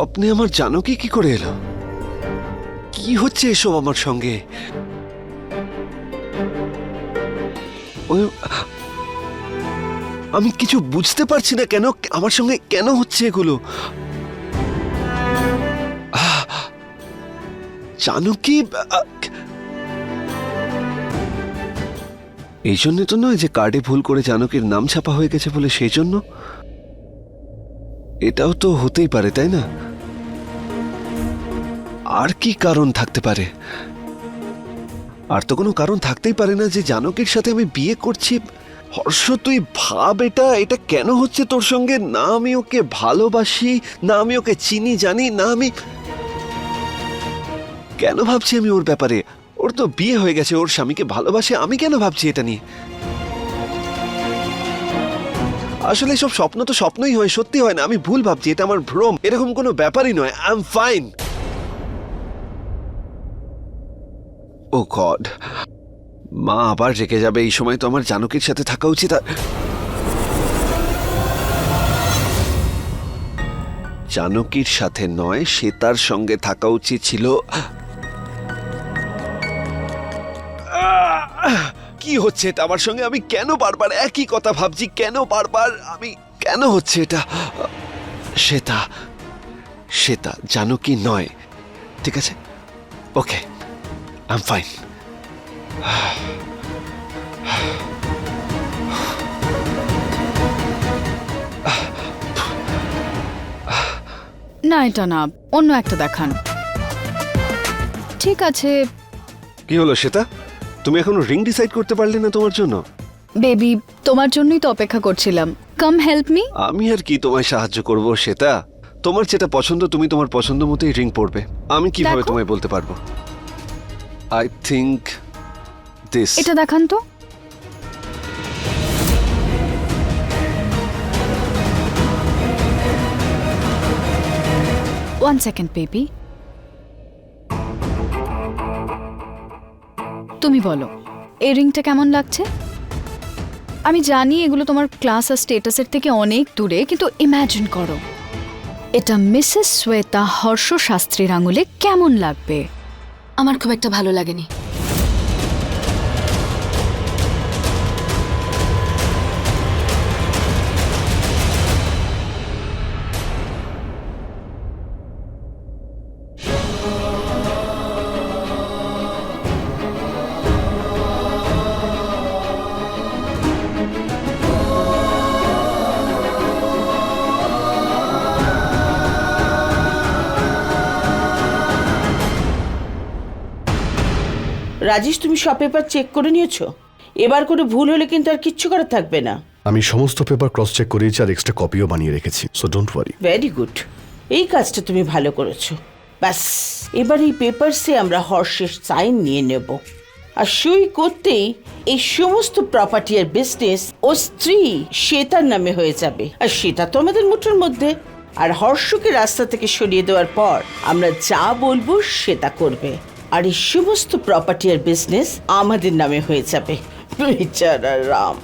স্বপ্নে আমার জানো কি করে এলো? কি হচ্ছে এসব আমার সঙ্গে? আমি কিছু বুঝতে পারছি না কেন, আমার সঙ্গে কেন হচ্ছে এগুলো? কি এই জন্য তো নয় যে কার্ডে ভুল করে জানকীর নাম ছাপা হয়ে গেছে বলে সেই জন্য এটাও তো হতেই পারে, তাই না? আর কি কারণ থাকতে পারে? আর তো কোনো কারণ থাকতেই পারে না যে জানকীর সাথে আমি বিয়ে করছি। হর্ষ, তুই ভাব এটা এটা কেন হচ্ছে তোর সঙ্গে? না আমি ওকে ভালোবাসি, না আমি ওকে চিনি, জানি, না আমি কেন ভাবছি আমি ওর ব্যাপারে? ওর তো বিয়ে হয়ে গেছে, ওর স্বামীকে ভালোবাসে, আমি কেন ভাবছি এটা নিয়ে? আসলে সব স্বপ্ন তো স্বপ্নই হয়, সত্যি হয় না, আমি ভুল ভাবছি, এটা আমার ভ্রম, এরকম কোনো ব্যাপারই নয় I am fine oh God মা আবার রেগে যাবে, এই সময় তো আমার জানকীর সাথে থাকা উচিত। জানকীর সাথে নয়, সে তার সঙ্গে থাকা উচিত ছিল। কি হচ্ছে এটা? আমার সঙ্গে আমি কেন বারবার একই কথা ভাবছি? কেন বারবার আমি, কেন হচ্ছে এটা? শ্বেতা শ্বেতা জানো কি নয়। ঠিক আছে? ওকে এম ফাইন না এটা না অন্য একটা দেখান। ঠিক আছে। কি হলো শ্বেতা? তুমি এখনও রিং ডিসাইড করতে পারলে না তোমার জন্য? বেবি তোমার জন্যই তো অপেক্ষা করছিলাম। কাম হেল্প মি আমি আর কি তোমায় সাহায্য করব শ্বেতা? তোমার যেটা পছন্দ তুমি তোমার পছন্দ মতোই রিং পরবে। আমি কীভাবে। তোমায় বলতে পারব? আই থিঙ্ক দিস এটা দেখান তো। ওয়ান সেকেন্ড বেবি তুমি বলো, এই রিংটা কেমন লাগছে? আমি জানি এগুলো তোমার ক্লাস আর স্টেটাসের থেকে অনেক দূরে, কিন্তু ইম্যাজিন করো। এটা মিসেস শ্বেতা হর্ষ শাস্ত্রীর আঙুলে কেমন লাগবে? আমার খুব একটা ভালো লাগেনি। রাজেশ তুমি সব পেপার চেক করে নিয়েছো? এবার করে ভুল হলে কিন্তু আর কিচ্ছু করার থাকবে না। আমি সমস্ত পেপার ক্রস চেক করেছি আর এক্সট্রা কপিও বানিয়ে রেখেছি so don't worry very good এই কাজটা তুমি ভালো করেছ। ব্যাস এবার এই পেপারসে আমরা হর্ষের সাইন নিয়ে নেব। আর সই করতেই এই সমস্ত প্রপার্টি আর বিজনেস ও স্ত্রী শ্বেতার নামে হয়ে যাবে। আর সেটা তো আমাদের মুঠোর মধ্যে। আর হর্ষকে রাস্তা থেকে সরিয়ে দেওয়ার পর আমরা যা বলব সেটা করবে। আর এই সমস্ত প্রপার্টি আর বিজনেস আমাদের নামে হয়ে যাবে। বেচারা রাম।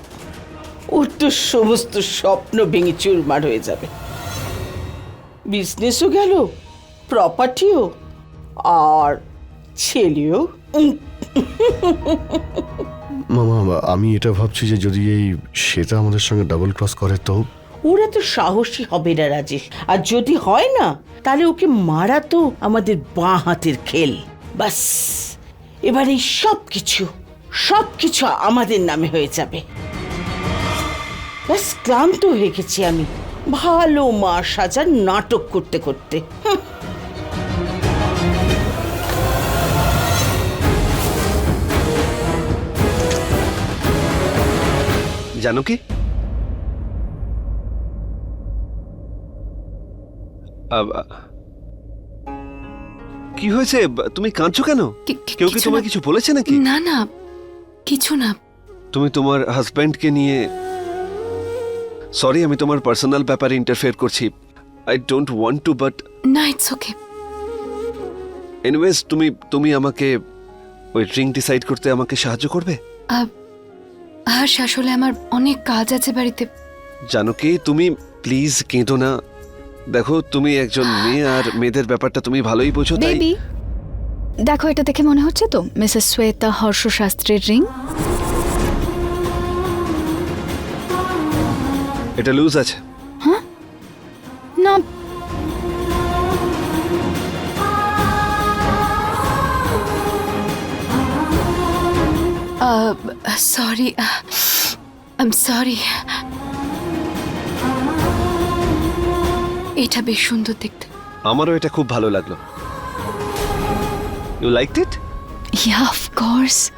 ওর তো সমস্ত স্বপ্ন ভেঙে চুরমার হয়ে যাবে। বিজনেসও গেল প্রপার্টিও আর ছেলেও। মামা আমি এটা ভাবছি যে যদি এই সেটা আমাদের সঙ্গে ডাবল ক্রস করে তো? ওরা তো সাহসী হবে না রাজেশ। আর যদি হয় না তাহলে ওকে মারা তো আমাদের বাঁ হাতের খেল। বাস। এবার এই সব কিছু সব কিছু আমাদের নামে হয়ে যাবে। ব্যাস, ক্লান্ত হয়ে গেছি আমি। ভালো মা সাজার নাটক করতে করতে। জানো কি? আব- কি হয়েছে? তুমি কাঁদছো কেন? কেউ কি না। কিছু বলেছে নাকি? না না কিছু না। তুমি তোমার হাজব্যান্ডকে নিয়ে সরি আমি তোমার পার্সোনাল ব্যাপারে ইন্টারফেয়ার করছি। I don't want to but না ইটস ওকে এনিওয়েজ তুমি তুমি আমাকে ওই ড্রিঙ্ক ডিসাইড করতে আমাকে সাহায্য করবে? হর্ষ আসলে আমার অনেক কাজ আছে বাড়িতে। জানো কি তুমি প্লিজ কেঁদো না। দেখো তুমি একজন মেয়ে আর মেয়েদের ব্যাপারটা তুমি ভালোই বোঝো তাই বেবি দেখো এটা দেখে মনে হচ্ছে তো মিসেস শ্বেতা হর্ষ শাস্ত্রীর রিং এটা লুজ আছে। হ্যাঁ? না। সরি আই এম সরি এটা বেশ সুন্দর দেখতে। আমারও এটা খুব ভালো লাগল। You like it yeah of course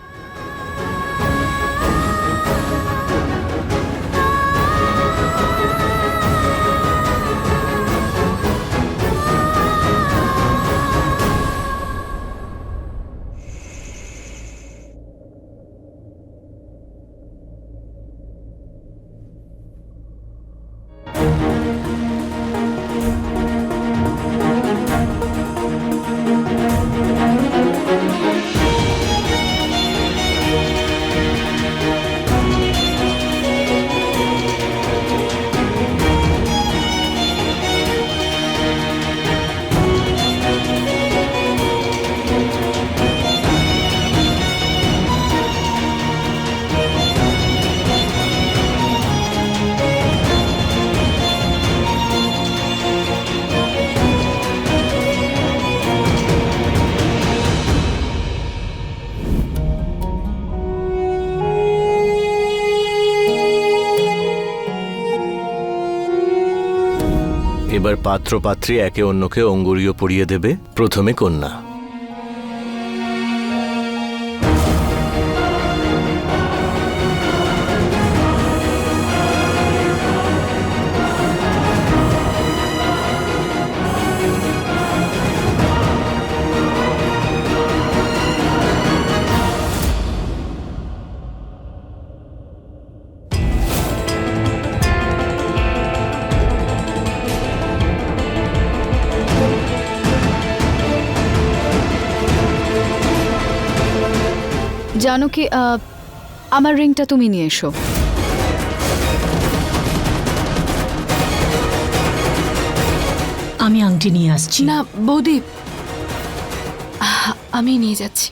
এবার পাত্র পাত্রী একে অন্যকে অঙ্গুরীয় পরিয়ে দেবে? প্রথমে কন্যা। জানো কি আমার রিংটা তুমি নিয়ে এসো। আমি আংটি নিয়ে আসছি। না বৌদি আমি নিয়ে যাচ্ছি।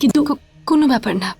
কিন্তু কোনো ব্যাপার না।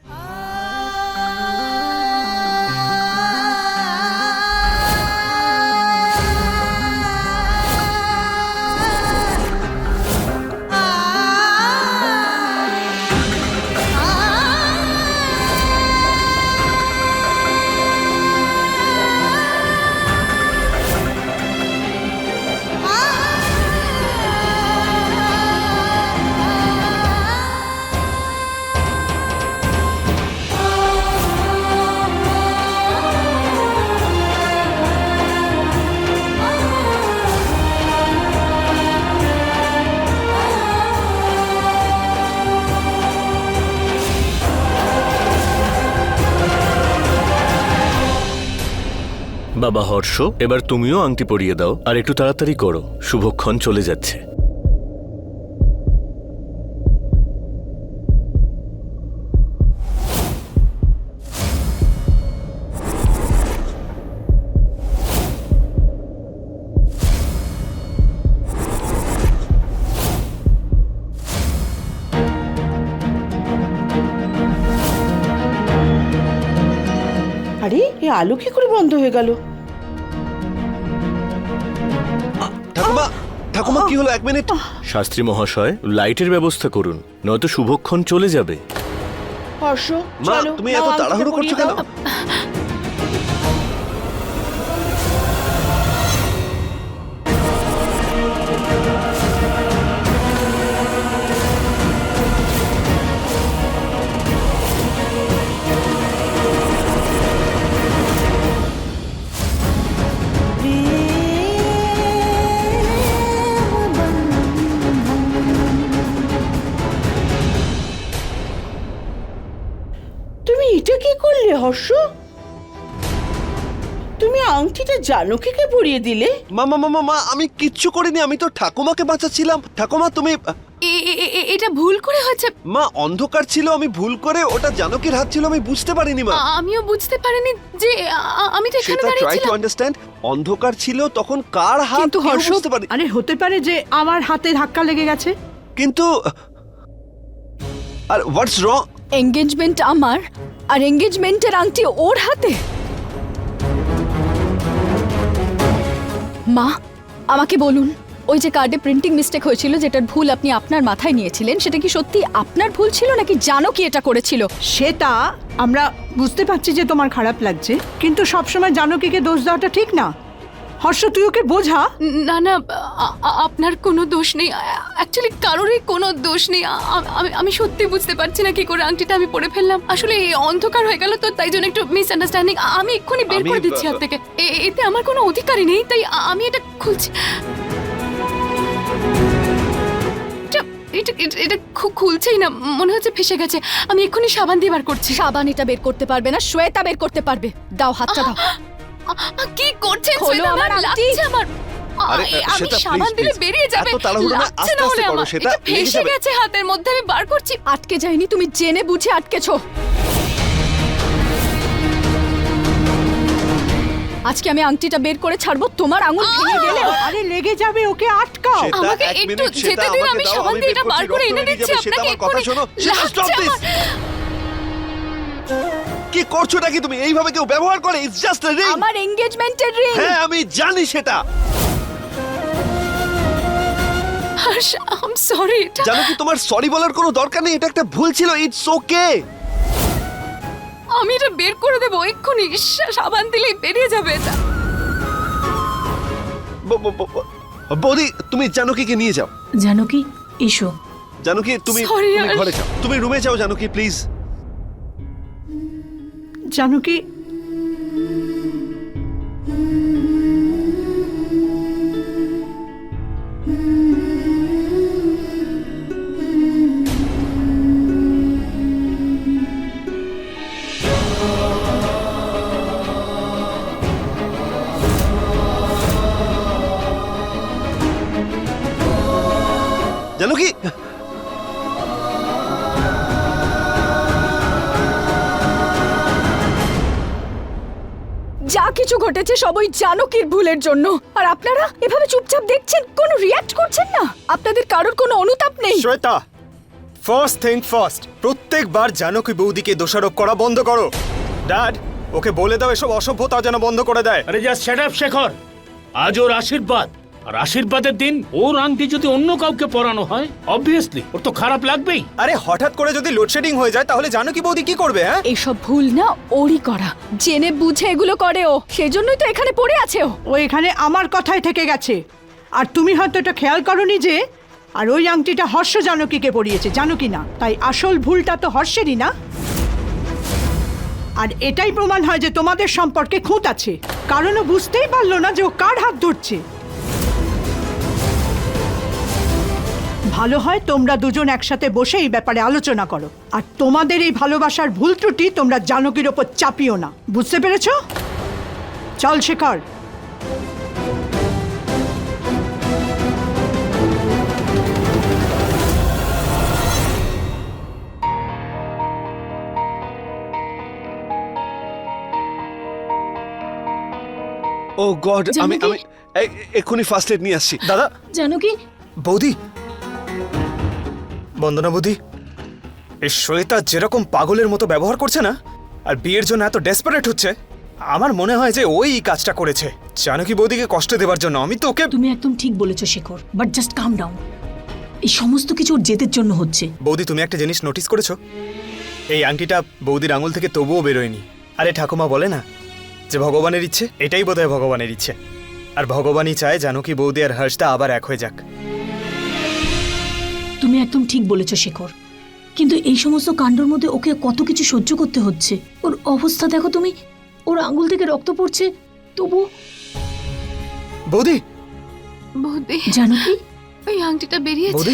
বাবা হর্ষ, এবার তুমিও আংটি পরিয়ে দাও, আর একটু তাড়াতাড়ি করো, শুভক্ষণ চলে যাচ্ছে। আরে, এই আলো কি করে বন্ধ হয়ে গেল? ঠাকুমা ঠাকুমা কি হলো? এক মিনিট। শাস্ত্রী মহাশয় লাইটের ব্যবস্থা করুন নয়তো শুভক্ষণ চলে যাবে। হর্ষ মা চলো তুমি এত তাড়াহুড়ো করছ কেন? তুমি হর্ষ? আংটিটা জানকীকে পরিয়ে দিলে? মা মা মা, মা আমি কিচ্ছু করিনি আমি তো ঠাকুমাকে বাঁচাচ্ছিলাম। ঠাকুমা তুমি এটা ভুল করে হয়েছে মা অন্ধকার ছিল আমি ভুল করে ওটা জানকীর হাত ছিল আমি বুঝতে পারিনি মা। আমিও বুঝতে পারিনি যে আমি তো এখানে সেটা ট্রাই টু আন্ডারস্ট্যান্ড অন্ধকার ছিল তখন কার হাত কিন্তু হর্ষ আরে হতে পারে যে আমার হাতে ধাক্কা লেগে গেছে। কিন্তু আর হোয়াটস রং এঙ্গেজমেন্ট আমার। আর এঙ্গেজমেন্টের আংটি ওর হাতে? মা, আমাকে বলুন, ওই যে কার্ডে প্রিন্টিং মিস্টেক হয়েছিল, যেটার ভুল আপনি আপনার মাথায় নিয়েছিলেন, সেটা কি সত্যি আপনার ভুল ছিল, নাকি জানো কি এটা করেছিল? সেটা আমরা বুঝতে পারছি যে তোমার খারাপ লাগছে, কিন্তু সবসময় জানকীকে দোষ দেওয়াটা ঠিক না। হর্ষ তুই ওকে বোঝা? না না আপনার কোনো দোষ নেই। অ্যাকচুয়ালি কারোরই কোনো দোষ নেই। আমি আমি সত্যি বুঝতে পারছি না কি করে আংটিটা আমি পরে ফেললাম। আসলে এই অন্ধকার হয়ে গেল তো তাই জন্য একটু মিসআন্ডারস্ট্যান্ডিং আমি এক্ষুনি বের করে দিচ্ছি হাত থেকে এ- এতে আমার কোনো অধিকারই নেই তাই আমি এটা খুলছি। এটা- এটা এটা- এটা খুলছেই না মনে হচ্ছে ফেসে গেছে। আমি এক্ষুনি সাবান দিয়ে বার করছি। সাবান এটা বের করতে পারবে না শ্বেতা বের করতে পারবে। দাও হাতটা দাও। কি করছেন খোলো আমার আংটি। লাগছে আমার আরে, আমি শ্বেতা, সাবান please, দিলে please। বেরিয়ে যাবে এত তাড়াহুড়ো না, লাগছে আস্তে না আস্তে হলে করো, আমার। শ্বেতা, এটা লেগে ফেসে যাবে। গেছে হাতের মধ্যে আমি বার করছি আটকে যায়নি তুমি জেনে বুঝে আটকেছো আজকে আমি আংটিটা বের করে ছাড়বো তোমার আঙুল ভেঙে গেলে আরে লেগে যাবে ওকে আটকাও আমাকে এক একটু মিনিট, সেটা যেতে দিন, আমাকে আমি দাও, সাবান আমি দিয়ে বের এটা বার করে রক্ত এনে বেরিয়ে দিচ্ছি যাবে, সেটা আপনাকে আমার কথা এক্ষুনি। শোনো সেটা লাগছে stop this! আমার। কি করছ নাকি তুমি? এইভাবে কেউ ব্যবহার করে? ইটস জাস্ট আ রিং আমার এঙ্গেজমেন্টের রিং হ্যাঁ আমি জানি সেটা। হর্ষ আম সরি এটা জানো কি তোমার সরি বলার কোনো দরকার নেই? এটা একটা ভুল ছিল। ইটস ওকে আমি এটা বের করে দেবো এক্ষুনি। সাবান দিলেই বেরিয়ে যাবে এটা। বৌদি তুমি জানকীকে নিয়ে যাও। জানো কি এসো। জানকী তুমি ঘরে যাও। তুমি রুমে যাও জানকী প্লিজ জানকী ঘটেছে সবই জানকীর ভুলের জন্য। আর আপনারা এভাবে চুপচাপ দেখছেন কোনো রিয়াক্ট করছেন না? আপনাদের কারোর কোনো অনুতাপ নেই। শ্বেতা ফার্স্ট থিং ফার্স্ট প্রত্যেকবার জানকী বৌদিকে দোষারোপ করা বন্ধ করো। ড্যাড ওকে বলে দাও এসব অসভ্যতা যেন বন্ধ করে দেয়। আরে জাস্ট শাট আপ শেখর। আজ ওর আশীর্বাদ। আর আশীর্বাদের দিন ওর আংটি যদি অন্য কাউকে পরানো হয় অবভিয়াসলি ওর তো খারাপ লাগবেই। আরে হঠাৎ করে যদি লোডশেডিং হয়ে যায় তাহলে জানকী বৌদি কি করবে হ্যাঁ? এইসব ভুল না ওরই করা। জেনে বুঝে এগুলো করে ও। সেজন্যই তো এখানে পড়ে আছে ও। ও এখানে আমার কথায় থেকে গেছে। আর তুমি হয়তো এটা খেয়াল করনি যে আর ওই আংটিটা হর্ষ জানকীকে পরিয়েছে জানো কি না? তাই আসল ভুলটা তো হর্ষেরই না। আর এটাই প্রমাণ হয় যে তোমাদের সম্পর্কে খুঁত আছে। কারণ ও বুঝতেই পারল না যে ও কার হাত ধরছে। ভালো হয় তোমরা দুজন একসাথে বসে এই ব্যাপারে আলোচনা করো। আর তোমাদের এই ভালোবাসার ভুল ত্রুটি তোমরা জানকীর ওপর চাপিও না। বুঝতে পেরেছ? চল শেখর। ও গড আমি আমি এক্ষুনি ফার্স্ট এড নিয়ে আসছি। দাদা? জানো কি বৌদি বন্দনা বৌদি এই শ্বেতা যেরকম পাগলের মতো ব্যবহার করছে না আর বিয়ের জন্য এত ডেসপারেট হচ্ছে আমার মনে হয় যে ওই কাজটা করেছে। জানকী বৌদিকে কষ্ট দেবার জন্য? আমি তো ওকে তুমি একদম ঠিক বলেছ Shekhar but just calm down এই সমস্ত কিছু ওর জেদের জন্য হচ্ছে। বৌদি তুমি একটা জিনিস নোটিস করেছ? এই আংটিটা বৌদির আঙুল থেকে তবুও বেরোয়নি। আরে ঠাকুমা বলে না যে ভগবানের ইচ্ছে এটাই বোধহয় ভগবানের ইচ্ছে। আর ভগবানই চায় জানো কি বৌদি আর হর্ষদা আবার এক হয়ে যাক। তুমি একদম ঠিক বলেছ শেখর। কিন্তু এই সমস্ত কাণ্ডর মধ্যে ওকে কত কিছু সহ্য করতে হচ্ছে? ওর অবস্থা দেখো তুমি। ওর আঙ্গুল থেকে রক্ত পড়ছে। তবু বৌদি! বৌদি। জানো কি? ওই আংটিটা বেরিয়েছে।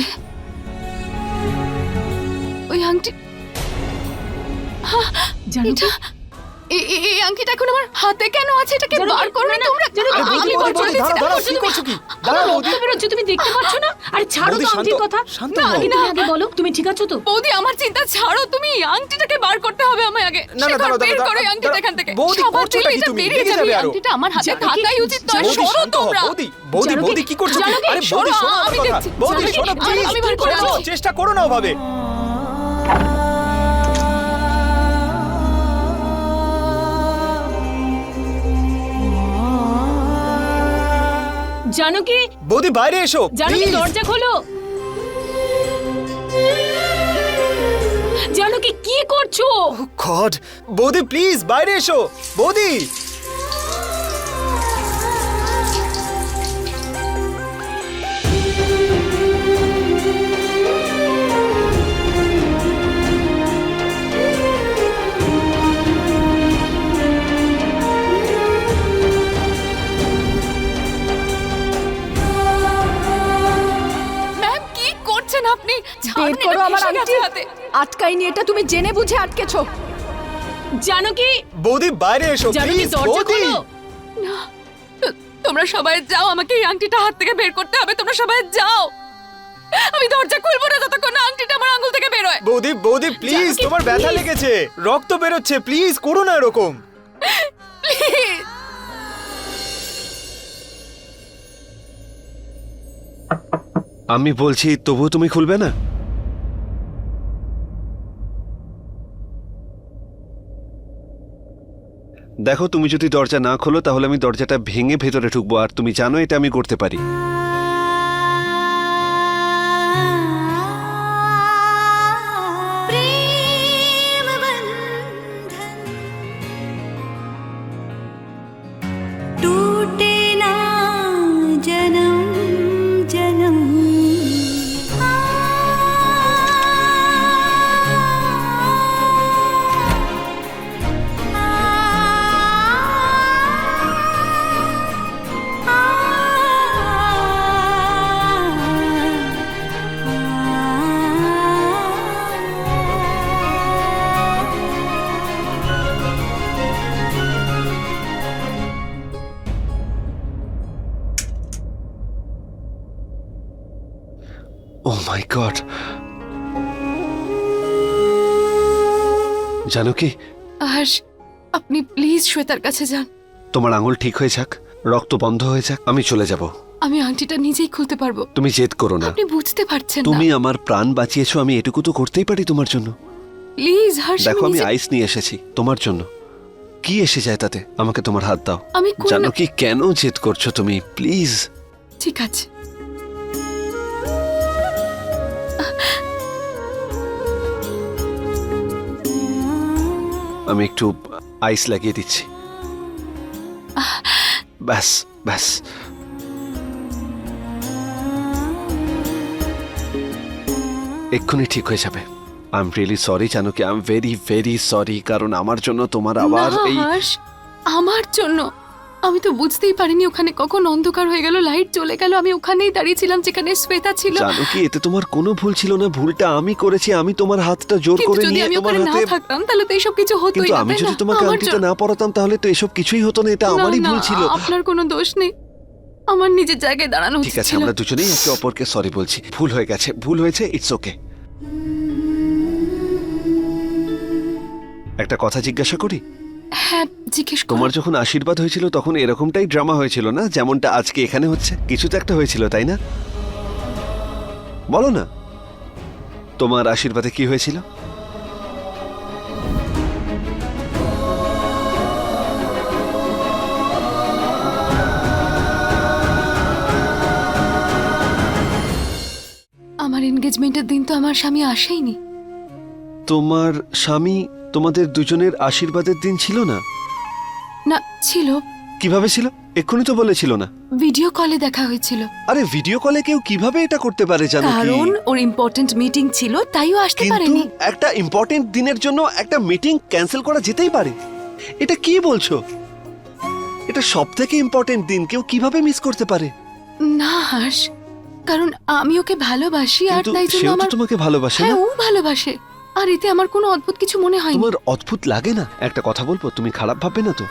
ওই আংটি জানো এই আংটিটা এখন আমার হাতে কেন আছে এটাকে বার করো না, না না, তোমরা আমি দাঁড়াও, কি। করছ কি? দাঁড়াও, বৌদি। রক্ত তুমি দেখতে পাচ্ছ না আরে ছাড়ো তো আংটির কথা শান্ত না আগে আগে বলো তুমি ঠিক আছো তো বৌদি আমার চিন্তা ছাড়ো তুমি আংটিটাকে বার করতে হবে আমায় আগে না, শেখর, দাঁড়াও, বের দাঁড়াও, করো আংটিটা এখান থেকে বৌদি, দিলে কি তুমি? বেরিয়ে যাবে আরও। আংটিটা আমার হাতে থাকাই উচিত বৌদি সরো তোমরা বৌদি বৌদি বৌদি কি করছ? আরে বৌদি সরো, শোনো আমি দেখছি। বৌদি শোনো প্লিজ। চেষ্টা করো না ওভাবে জানো কি? বৌদি বাইরে এসো জানকি please। দরজা খোলো। জানকি কি করছ? গড বৌদি প্লিজ বাইরে এসো। বৌদি! বের করো আমার আটকাইনি এটা তুমি জেনে বুঝে আটকেছো। জানো কি? বৌদি বাইরে এসো প্লিজ বৌদি। তোমরা সবাই যাও আমাকে এই আংটিটা হাত থেকে বের করতে হবে তোমরা সবাই যাও। আমি দরজা খুলবো না যতক্ষণ না আংটিটা আমার আঙ্গুল থেকে বের হয়। বৌদি বৌদি প্লিজ তোমার ব্যথা লেগেছে রক্ত বেরোচ্ছে প্লিজ করো না এরকম। প্লিজ আমি বলছি তবুও তুমি খুলবে না? দেখো, তুমি যদি দরজা না খোলো, তাহলে আমি দরজাটা ভেঙে ভেতরে ঢুকবো, আর তুমি জানো এটা আমি করতে পারি। জানো কি? আর আপনি প্লিজ শ্বেতার কাছে যান। তোমার আঙুল ঠিক হয়ে যাক রক্ত বন্ধ হয়ে যাক আমি চলে যাব। আমি আংটিটা নিজেই খুলতে পারব। তুমি জেদ করো না। আপনি বুঝতে পারছেন তুমি আমার প্রাণ বাঁচিয়েছো আমি এটুকু তো করতেই পারি তোমার জন্য। প্লিজ হর্ষ দেখো আমি আইস নিয়ে এসেছি তোমার জন্য। কি এসে যায় তাতে? আমাকে তোমার হাত দাও। আমি কোনো- জানো কি কেন জেদ করছ তুমি? প্লিজ। ঠিক আছে। আমি একটু আইস লাগিয়ে দিচ্ছি। ব্যাস ব্যাস। এক্ষুনি ঠিক হয়ে যাবে। আই এম রিয়েলি সরি জানো কি I am very very sorry কারণ আমার জন্য তোমার আবার এই আমার জন্য আমি তো বুঝতেই পারিনি ওখানে কখন অন্ধকার হয়ে গেল লাইট চলে গেল আমি ওখানেই দাঁড়িয়েছিলাম যেখানে শ্বেতা ছিল। জানো কি এতে তোমার কোনো ভুল ছিল না ভুলটা আমি করেছি আমি তোমার হাতটা জোর করে নিয়ে তোমার হাতে থাকতাম তাহলে তো এইসব কিছু হতোই কিন্তু না আমি যদি তোমাকে আংটিটা না পরাতাম তাহলে তো এসব কিছুই হতো না এটা আমারই ভুল ছিল। আপনার কোনো দোষ নেই। আমার নিজের জায়গায় দাঁড়ানো ঠিক আছে আমরা দুজনেই একে অপরকে সরি বলছি। ভুল হয়ে গেছে ভুল হয়েছে ইটস ওকে একটা কথা জিজ্ঞাসা করি? হ্যাঁ জিজ্ঞেস করো। তোমার যখন আশীর্বাদ হয়েছিল তখন এরকমটাই ড্রামা হয়েছিল না? যেমনটা আজকে এখানে হচ্ছে? কিছু তো একটা হয়েছিল তাই না? বলো না। তোমার আশীর্বাদে কি হয়েছিল? আমার এনগেজমেন্টের দিন তো আমার স্বামী আসেইনি। তোমার স্বামী তোমাদের দুজনের আশীর্বাদের দিন ছিল না? না ছিল। কীভাবে ছিল? এক্ষুনি তো বলেছিল না। ভিডিও কলে দেখা হয়েছিল। আরে ভিডিও কলে কেউ কীভাবে এটা করতে পারে জানো কি? কারণ ওর ইম্পর্টেন্ট মিটিং ছিল তাইও আসতে কিন্তু পারেনি। একটা ইম্পর্টেন্ট দিনের জন্য একটা মিটিং ক্যান্সেল করা যেতেই পারে। এটা কি বলছো? এটা সব থেকে ইম্পর্টেন্ট দিন কেউ কীভাবে মিস করতে পারে? না হাস। কারণ আমি ওকে ভালোবাসি আর কিন্তু তাই জন্য সেও তো আমার তোমাকে ভালোবাসে হ্যাঁ না? ও ভালোবাসে। আর এতে আমার কোনো অদ্ভুত কিছু মনে হয় তোমার অদ্ভুত লাগে না? একটা কথা বলব তুমি খারাপ ভাববে না তো?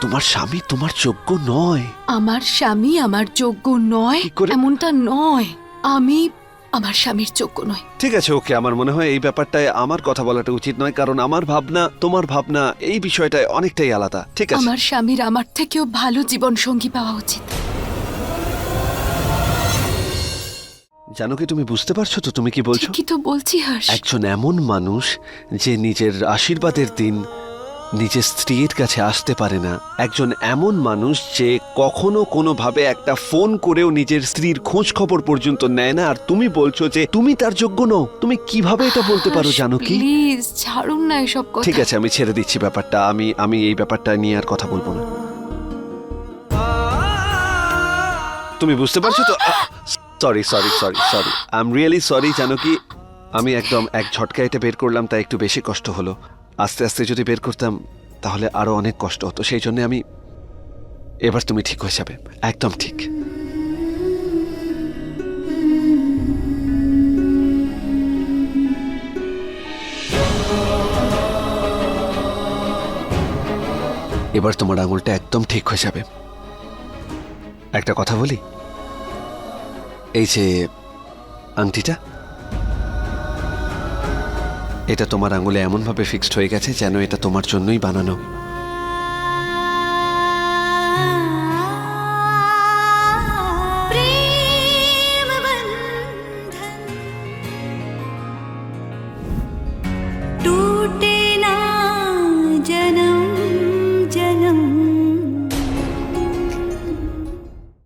তোমার স্বামী তোমার যোগ্য নয়। আমার স্বামী আমার যোগ্য নয় কি করে? এমনটা নয়। আমি আমার স্বামীর যোগ্য নয় ঠিক আছে ওকে আমার মনে হয় এই ব্যাপারটায় আমার কথা বলাটা উচিত নয় কারণ আমার ভাবনা তোমার ভাবনা এই বিষয়টায় অনেকটাই আলাদা। ঠিক আছে। আমার স্বামীর আমার থেকেও ভালো জীবন সঙ্গী পাওয়া উচিত। জানো কি তুমি বুঝতে পারছ তো? তুমি কি বলছো? ঠিকই তো বলছি হর্ষ। একজন এমন মানুষ যে নিজের আশীর্বাদের দিন নিজের স্ত্রীর কাছে আসতে পারে না। একজন এমন মানুষ যে কখনো কোনোভাবে একটা ফোন করেও নিজের স্ত্রীর খোঁজ খবর পর্যন্ত নেয় না। আর তুমি বলছো যে তুমি তার যোগ্য নও। তুমি কীভাবে এটা বলতে পারো জানো কি? প্লিজ ছাড়ুন না এসব কথা। ঠিক আছে আমি ছেড়ে দিচ্ছি ব্যাপারটা। আমি আমি এই ব্যাপারটা নিয়ে আর কথা বলব না। তুমি বুঝতে পারছ তো? Sorry sorry sorry sorry I am really sorry জানো কি আমি একদম এক ঝটকা এটা বের করলাম, তাই একটু বেশি কষ্ট হলো। আস্তে আস্তে যদি বের করতাম, তাহলে আরও অনেক কষ্ট হতো। সেই জন্য আমি এবার তুমি ঠিক হয়ে যাবে। একদম ঠিক। এবার তোমার আঙুলটা একদম ঠিক হয়ে যাবে। একটা কথা বলি? এই যে আংটিটা? এটা তোমার আঙুলে এমনভাবে ফিক্সড হয়ে গেছে যেন এটা তোমার জন্যই বানানো।